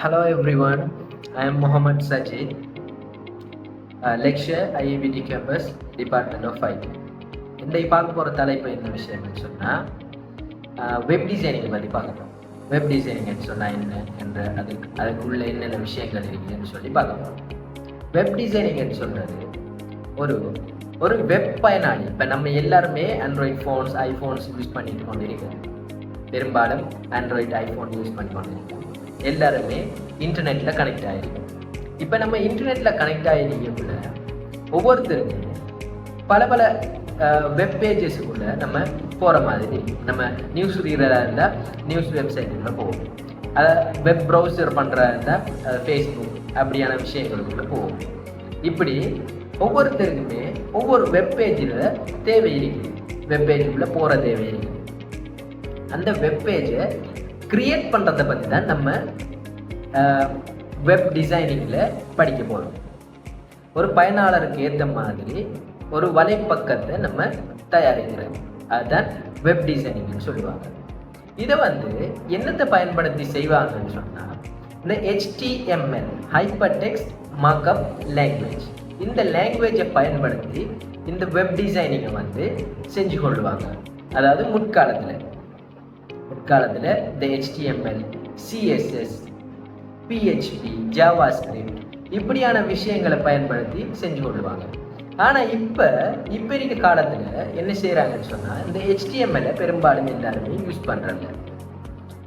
Hello everyone, I am Mohammad Sajid, uh, lecturer IABT campus, Department of IT. இன்றைக்கு பார்க்க போகிற தலைப்பு என்ன விஷயம்னு சொன்னால் வெப் uh, டிசைனிங் பற்றி பார்க்கணும் வெப் டிசைனிங்னு சொன்னால் என்ன என்ற அதுக்கு அதுக்குள்ளே என்னென்ன விஷயங்கள் இருக்குதுன்னு சொல்லி பார்க்கணும் வெப் டிசைனிங்னு சொல்கிறது ஒரு ஒரு வெப் பயனாளி. இப்போ நம்ம எல்லாருமே ஆண்ட்ராய்ட் ஃபோன்ஸ் ஐஃபோன்ஸ் யூஸ் பண்ணிட்டு கொண்டு பெரும்பாலும் ஆண்ட்ராய்டு ஐஃபோன் யூஸ் பண்ணி கொண்டு இருக்கோம் எல்லாருமே இன்டர்நெட்டில் கனெக்ட் ஆகிருக்கும் இப்போ நம்ம இன்டர்நெட்டில் கனெக்ட் ஆகிருக்கக்குள்ள ஒவ்வொருத்தருக்கும் பல பல வெப் பேஜஸுக்குள்ளே நம்ம போகிற மாதிரி நம்ம நியூஸ் ரீடராக இருந்தால் நியூஸ் வெப்சைட்டுக்குள்ளே போவோம். அதை வெப் ப்ரௌசர் பண்ணுறா இருந்தால் ஃபேஸ்புக் அப்படியான விஷயங்களுக்குள்ளே போவோம். இப்படி ஒவ்வொருத்தருக்குமே ஒவ்வொரு வெப் பேஜில் தேவை இருக்குது வெப் பேஜுக்குள்ளே போகிற தேவை இருக்குது அந்த வெப் பேஜை க்ரியேட் பண்ணுறதை பற்றி தான் நம்ம வெப் டிசைனிங்கில் படிக்க போகிறோம் ஒரு பயனாளருக்கு ஏற்ற மாதிரி ஒரு வலைப்பக்கத்தை நம்ம தயாரிக்கிறோம். அதுதான் வெப் டிசைனிங்னு சொல்லுவாங்க. இதை வந்து என்னத்தை பயன்படுத்தி செய்வாங்கன்னு சொன்னால் இந்த HTML hyper text markup language இந்த லாங்குவேஜை பயன்படுத்தி இந்த வெப் டிசைனிங்கை வந்து செஞ்சு கொள்வாங்க அதாவது முற்காலத்தில். முற்காலத்தில் இந்த HTML CSS PHP JavaScript இப்படியான விஷயங்களை பயன்படுத்தி செஞ்சு கொள்வாங்க. ஆனால் இப்போ இப்போ இருக்க காலத்தில் என்ன செய்கிறாங்கன்னு சொன்னால் இந்த ஹெச்டிஎம்எல்லை பெரும்பாலும் எல்லாருமே யூஸ் பண்ணுறாங்க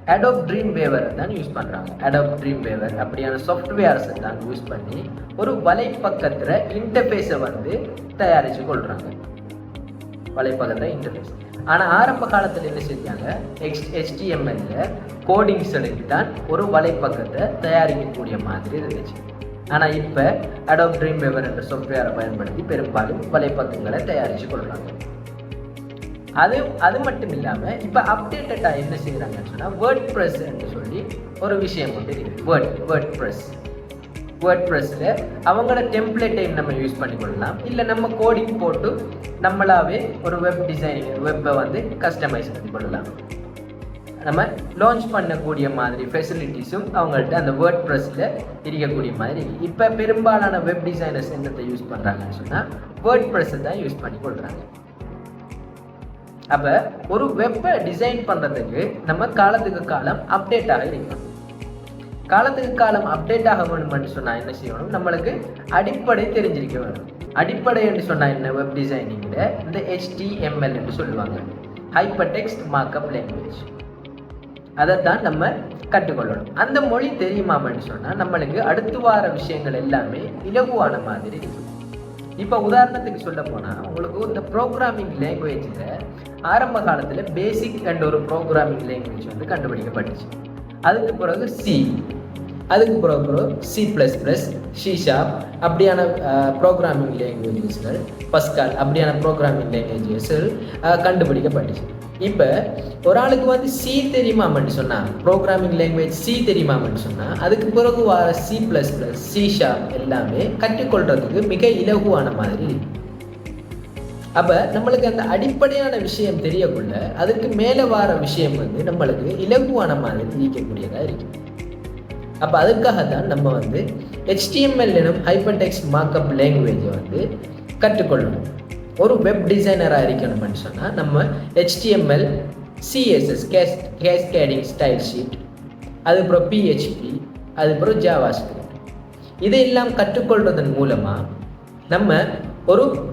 அடோப் ட்ரீம் வேவரை தான் யூஸ் பண்ணுறாங்க அடோப் ட்ரீம் வேவர் அப்படியான சாஃப்ட்வேர்ஸை தான் யூஸ் பண்ணி ஒரு வலைப்பக்கத்தில் இன்டர்ஃபேஸை வந்து தயாரித்து கொள்கிறாங்க வலைப்பக்கத்தை இன்டர்ஃபேஸ் ஆனால் ஆரம்ப காலத்தில் என்ன செஞ்சாங்க? எக்ஸ் ஹெச்டிஎம்எல்ல கோடிங்ஸ் எடுத்து தான் ஒரு வலைப்பக்கத்தை தயாரிக்கக்கூடிய மாதிரி இருந்துச்சு. ஆனால் இப்போ அடோப் ட்ரீம் வெவர் என்ற சாஃப்ட்வேரை பயன்படுத்தி பெரும்பாலும் வலைப்பக்கங்களை தயாரித்து கொள்கிறாங்க அது அது மட்டும் இல்லாமல் இப்போ அப்டேட்டடாக என்ன செய்கிறாங்கன்னு சொன்னால் வேர்ட் ப்ரெஸ்ன்னு சொல்லி ஒரு விஷயம் வந்து இருக்குது. வேர்ட் வேர்ட் ப்ரெஸ் வேர்ட் ப்ரெஸ்ஸில் அவங்களோட டெம்ப்ளேட்டையும் நம்ம யூஸ் பண்ணிக்கொள்ளலாம். இல்லை நம்ம கோடிங் போட்டு நம்மளாவே ஒரு வெப் டிசைனிங் வெப்பை வந்து கஸ்டமைஸ் பண்ணிக்கொள்ளலாம். நம்ம லான்ச் பண்ணக்கூடிய மாதிரி ஃபெசிலிட்டிஸும் அவங்கள்ட்ட அந்த வேர்ட் ப்ரெஸ்ஸில் இருக்கக்கூடிய மாதிரி இப்போ பெரும்பாலான வெப் டிசைனர்ஸ் என்னத்தை யூஸ் பண்ணுறாங்கன்னு சொன்னால் வேர்ட் ப்ரெஸ்ஸை தான் யூஸ் பண்ணி கொள்கிறாங்க அப்போ ஒரு வெப்பை டிசைன் பண்ணுறதுக்கு நம்ம காலத்துக்கு காலம் அப்டேட் ஆக இருக்கணும் காலத்துக்கு காலம் அப்டேட் ஆக வேணும்னு சொன்னால் என்ன செய்யணும்? நம்மளுக்கு அடிப்படை தெரிஞ்சிருக்க வேணும். அடிப்படை என்று சொன்னால் என்ன? வெப் டிசைனிங்கில் இந்த ஹெச்டிஎம்எல் என்று சொல்லுவாங்க. ஹைப்பர் டெக்ஸ்ட் மார்க்அப் லாங்குவேஜ் அதை தான் நம்ம கற்றுக்கொள்ளணும். அந்த மொழி தெரியுமாமன்னு சொன்னால் நம்மளுக்கு அடுத்து வார விஷயங்கள் எல்லாமே இலகுவான மாதிரி இருக்கும். இப்போ உதாரணத்துக்கு சொல்ல போனால் உங்களுக்கு இந்த ப்ரோக்ராமிங் லாங்குவேஜில் ஆரம்ப காலத்தில் பேசிக் அண்ட் ஒரு ப்ரோக்ராமிங் லாங்குவேஜ் வந்து கண்டுபிடிக்கப்பட்டுச்சு. அதுக்கு பிறகு சி அதுக்கு பிறகு பிறகு சி ப்ளஸ் ப்ளஸ் ஷீஷாப் அப்படியான ப்ரோக்ராமிங் லாங்குவேஜஸ்கள் பஸ்கால் அப்படியான ப்ரோக்ராமிங் லாங்குவேஜஸ்கள் கண்டுபிடிக்கப்பட்டுச்சு. இப்போ ஒரு ஆளுக்கு வந்து சி தெரியுமாமன்னு சொன்னால் ப்ரோக்ராமிங் லாங்குவேஜ் சி தெரியுமாமன்னு சொன்னால் அதுக்கு பிறகு வர C plus plus C sharp எல்லாமே கற்றுக்கொள்றதுக்கு மிக இலகுவான மாதிரி அப்போ நம்மளுக்கு அந்த அடிப்படையான விஷயம் தெரியக்குள்ள அதுக்கு மேலே வர விஷயம் வந்து நம்மளுக்கு இலகுவான மாதிரி இருக்கக்கூடியதாக இருக்கும் அப்போ அதுக்காக தான் நம்ம வந்து ஹெச்டிஎம்எல் எனும் ஹைப்பர் டெக்ஸ்ட் மார்க்அப் லாங்குவேஜை வந்து கற்றுக்கொள்ளணும். ஒரு வெப் டிசைனராக இருக்கணும்னு சொன்னால் நம்ம HTML CSS case cascading style sheet அதுக்கப்புறம் பிஹெச்பி அதுக்கப்புறம் ஜாவா ஸ்கிரிப்ட் இதையெல்லாம் கற்றுக்கொள்வதன் மூலமாக நம்ம ஒரு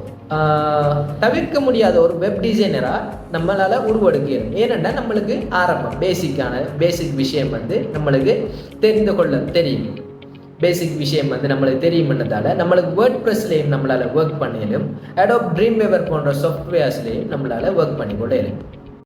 தவிர்க்க முடியாத ஒரு வெப் டிசைனராக நம்மளால் உருவெடுக்கணும். ஏனென்னா நம்மளுக்கு ஆரம்பம் பேசிக்கான பேசிக் விஷயம் வந்து நம்மளுக்கு தெரிந்து கொள்ள தெரியும். பேசிக் விஷயம் வந்து நம்மளுக்கு தெரியும்ன்றதால நம்மளுக்கு வேர்ட் ப்ரெஸ்லேயும் நம்மளால் ஒர்க் பண்ணிடும் அடோப் ட்ரீம் வேவர் போன்ற சாஃப்ட்வேர்ஸ்லேயும் நம்மளால் ஒர்க் பண்ணி கொள்ள இயலும்.